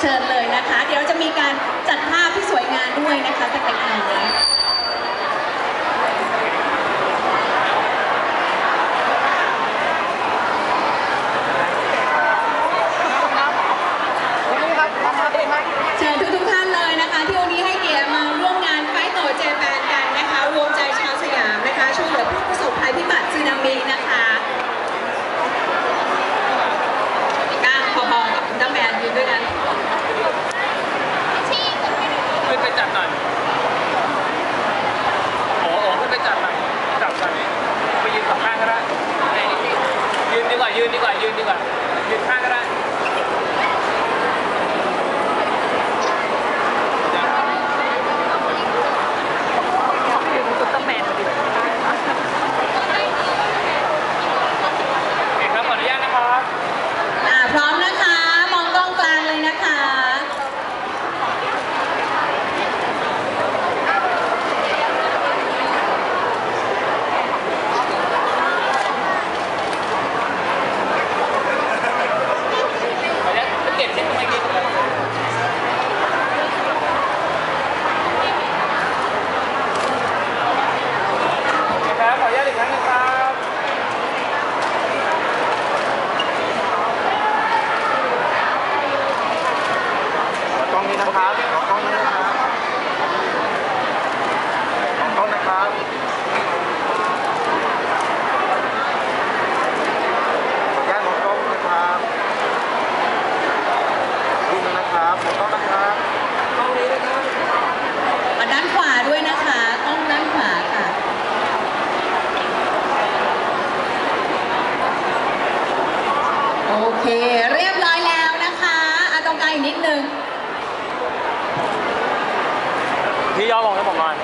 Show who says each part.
Speaker 1: เชิญเลยนะคะ เดี๋ยวจะมีการจัดภาพที่สวยงามด้วยนะคะสักเล็กน้อย กว่ายืนดีก
Speaker 2: ว่ายืนดีกว่ายืนข้างก็ได้ โอเคครับ ขออนุญาตนะครับ
Speaker 1: อ่าพร้อมนะคะ มองกล้องกลางเลยนะคะ
Speaker 2: ขออนุญาตเก็บชิ้นตรงนี้โอเคครับ ขออนุญาตอีกครั้งหนึงครับ
Speaker 3: กล้อง นี้นะครับกล้องนี้นะครับกล้องนะครับย่านมองกล้องนะครับดูนะครับมองกล้องนะครับกล้องนี้นะครับ
Speaker 1: มาด้านขวาด้วยนะคะกล้องด้านขวาค่ะ โอเค เรียบร้อยแล้วนะคะอะตรงกลางอีกนิดนึง
Speaker 2: พี่ย่อลงให้ผมหน่อย